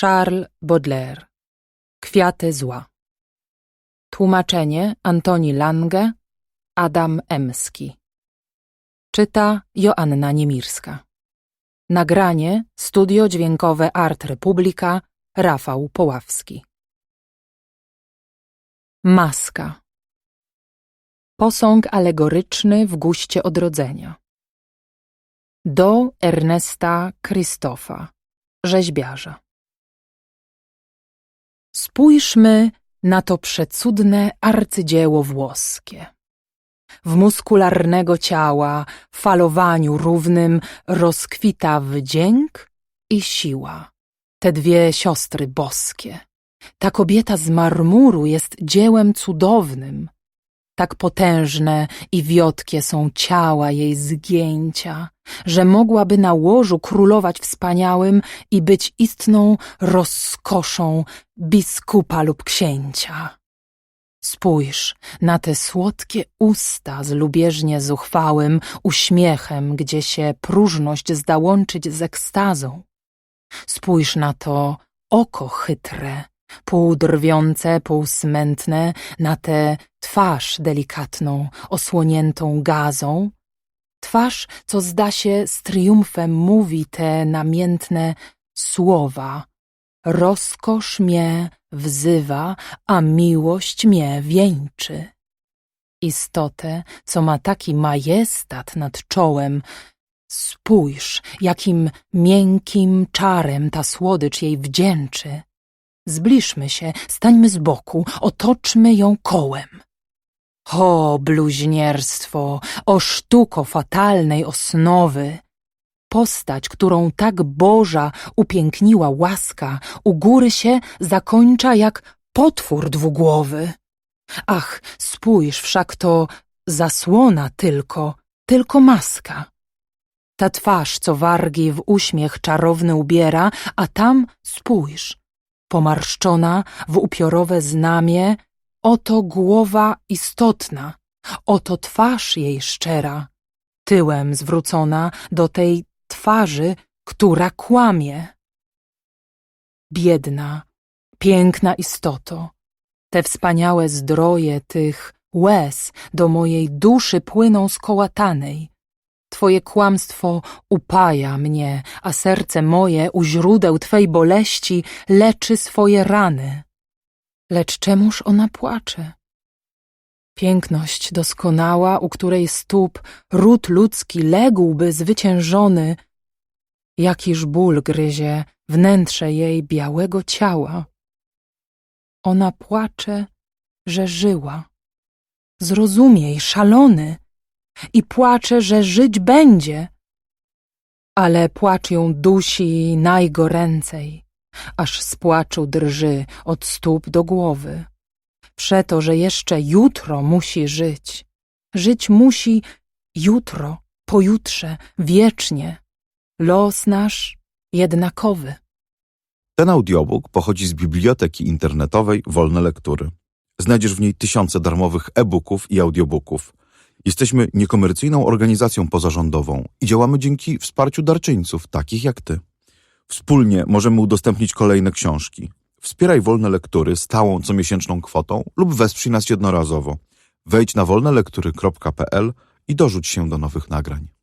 Charles Baudelaire. Kwiaty zła. Tłumaczenie Antoni Lange Adam Emski. Czyta Joanna Niemirska. Nagranie Studio Dźwiękowe Art Republika Rafał Poławski. Maska. Posąg alegoryczny w guście odrodzenia. Do Ernesta Krzysztofa Rzeźbiarza Spójrzmy na to przecudne arcydzieło włoskie. W muskularnego ciała, falowaniu równym rozkwita wdzięk i siła. Te dwie siostry boskie. Ta kobieta z marmuru jest dziełem cudownym. Tak potężne i wiotkie są ciała jej zgięcia, że mogłaby na łożu królować wspaniałym i być istną rozkoszą biskupa lub księcia. Spójrz na te słodkie usta z lubieżnie zuchwałym uśmiechem, gdzie się próżność zda łączyć z ekstazą. Spójrz na to oko chytre, półdrwiące, półsmętne, na tę twarz delikatną, osłoniętą gazą, twarz, co zda się z triumfem mówi te namiętne słowa. Rozkosz mnie wzywa, a miłość mnie wieńczy. Istotę, co ma taki majestat nad czołem, spójrz, jakim miękkim czarem ta słodycz jej wdzięczy. Zbliżmy się, stańmy z boku, otoczmy ją kołem. O bluźnierstwo, o sztuko fatalnej osnowy! Postać, którą tak Boża upiękniła łaska, u góry się zakończa jak potwór dwugłowy. Ach, spójrz, wszak to zasłona tylko, tylko maska. Ta twarz, co wargi w uśmiech czarowny ubiera, a tam spójrz, pomarszczona w upiorowe znamie, oto głowa istotna, oto twarz jej szczera, tyłem zwrócona do tej twarzy, która kłamie. Biedna, piękna istoto, te wspaniałe zdroje tych łez do mojej duszy płyną skołatanej. Twoje kłamstwo upaja mnie, a serce moje u źródeł Twej boleści leczy swoje rany. Lecz czemuż ona płacze? Piękność doskonała, u której stóp ród ludzki ległby zwyciężony, jakiż ból gryzie wnętrze jej białego ciała. Ona płacze, że żyła. Zrozumiej, szalony, i płacze, że żyć będzie. Ale płacz ją dusi najgoręcej, aż z płaczu drży od stóp do głowy. Przeto, że jeszcze jutro musi żyć. Żyć musi jutro, pojutrze, wiecznie. Los nasz jednakowy. Ten audiobook pochodzi z biblioteki internetowej Wolne Lektury. Znajdziesz w niej tysiące darmowych e-booków i audiobooków. Jesteśmy niekomercyjną organizacją pozarządową i działamy dzięki wsparciu darczyńców, takich jak ty. Wspólnie możemy udostępnić kolejne książki. Wspieraj wolne lektury stałą comiesięczną kwotą lub wesprzyj nas jednorazowo. Wejdź na wolnelektury.pl i dorzuć się do nowych nagrań.